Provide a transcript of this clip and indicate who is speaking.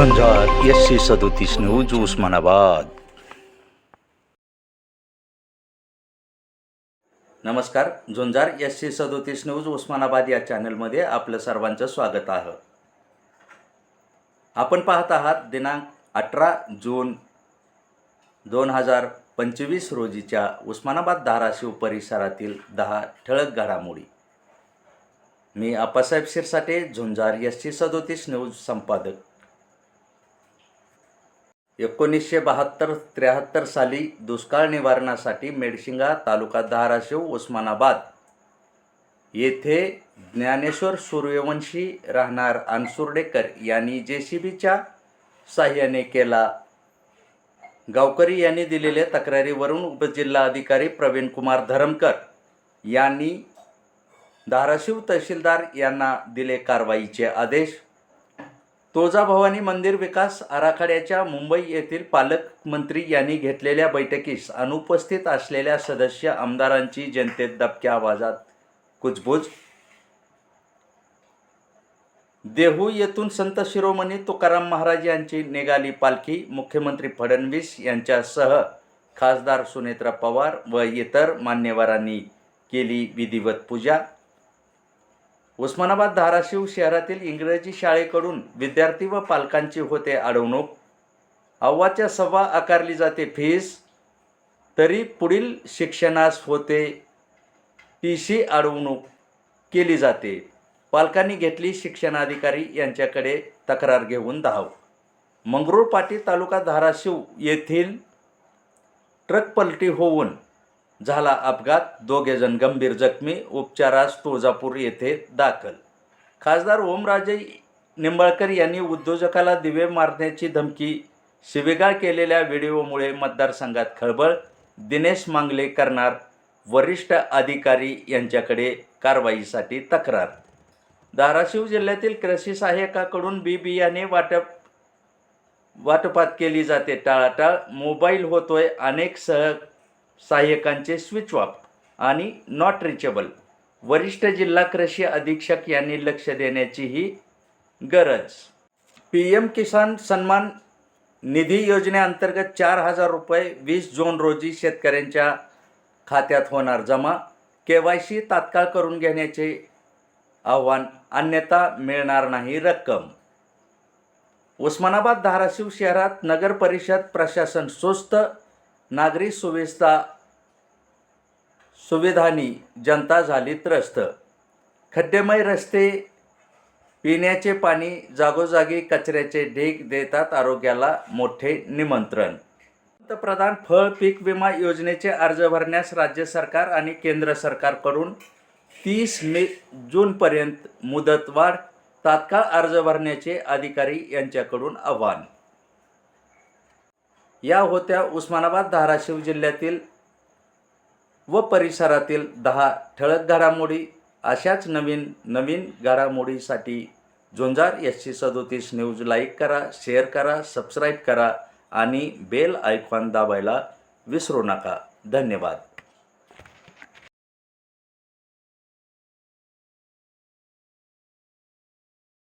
Speaker 1: झुंजार S C सदोतीस news Osmanabad. नमस्कार Zunjar S C सदोतीस न्यूज उस्मानाबाद या चॅनलमध्ये आपलं सर्वांचं स्वागत आहे. आपण पाहत आहात दिनांक अठरा जून दोन हजार पंचवीस रोजीच्या उस्मानाबाद धाराशिव परिसरातील दहा ठळक घडामोडी. मी आप्पासाहेब शिरसाटे झुंजार एस सी सदोतीस न्यूज संपादक. एकोणीसशे बहात्तर त्र्याहत्तर साली दुष्काळ निवारणासाठी मेडशिंगा तालुका धाराशिव उस्मानाबाद. येथे ज्ञानेश्वर सूर्यवंशी राहणार अनसुर्डेकर यांनी जे सी बीच्या साह्याने केला. गावकरी यांनी दिलेल्या तक्रारीवरून उपजिल्हा अधिकारी प्रवीण कुमार धरमकर यांनी धाराशिव तहसीलदार यांना दिले कारवाईचे आदेश. तुळजाभवानी मंदिर विकास आराखड्याच्या मुंबई येथील पालकमंत्री यांनी घेतलेल्या बैठकीस अनुपस्थित असलेल्या सदस्य आमदारांची जनतेत दबक्या आवाजात कुजबूज. देहू येथून संत शिरोमणी तुकाराम महाराज यांची निघाली पालखी मुख्यमंत्री फडणवीस यांच्यासह खासदार सुनेत्रा पवार व इतर मान्यवरांनी केली विधिवत पूजा. उस्मानाबाद धाराशिव शहरातील इंग्रजी शाळेकडून विद्यार्थी व पालकांची होते अडवणूक. अव्वाच्या सव्वा आकारली जाते फीस. तरी पुढील शिक्षणास होते टी सी अडवणूक केली जाते. पालकांनी घेतली शिक्षणाधिकारी यांच्याकडे तक्रार घेऊन धाव. मंगरूळपाटी तालुका धाराशिव येथील ट्रक पलटी होऊन झाला अपघात. दोघेजण गंभीर जखमी. उपचारास तुळजापूर येथे दाखल. खासदार ओमराजे निंबाळकर यांनी उद्योजकाला दिवे मारण्याची धमकी शिवेगाळ केलेल्या व्हिडिओमुळे मतदारसंघात खळबळ. दिनेश मांगले करणार वरिष्ठ अधिकारी यांच्याकडे कारवाईसाठी तक्रार. धाराशिव जिल्ह्यातील कृषी सहाय्यकाकडून बी बियाणे वाटप वाटपात केली जाते. टाळाटाळ मोबाईल होतोय अनेक सह सहाय्यकांचे स्विच ऑफ आणि नॉट रिचेबल वरिष्ठ जिल्हा कृषी अधीक्षक यांनी लक्ष देण्याचीही गरज. पी एम किसान सन्मान निधी योजनेअंतर्गत चार हजार रुपये वीस जून रोजी शेतकऱ्यांच्या खात्यात होणार जमा. के वाय सी तात्काळ करून घेण्याचे आव्हान अन्यथा मिळणार नाही रक्कम. उस्मानाबाद धाराशिव शहरात नगर परिषद प्रशासन सुस्त नागरी सुविस्ता सुविधांनी जनता झाली त्रस्त. खड्डेमय रस्ते पिण्याचे पाणी जागोजागी कचऱ्याचे ढीग देतात आरोग्याला मोठे निमंत्रण. पंतप्रधान फळ पीक विमा योजनेचे अर्ज भरण्यास राज्य सरकार आणि केंद्र सरकारकडून तीस मे जूनपर्यंत मुदतवाढ तात्काळ अर्ज भरण्याचे अधिकारी यांच्याकडून आव्हान. या होत्या उस्मानाबाद धाराशिव जिल्ह्यातील व परिसरातील दहा ठळक घडामोडी. अशाच नवीन नवीन घडामोडीसाठी झुंजार एस सदोतीस न्यूज लाईक करा शेअर करा सबस्क्राईब करा आणि बेल आयकॉन दाबायला विसरू नका. धन्यवाद.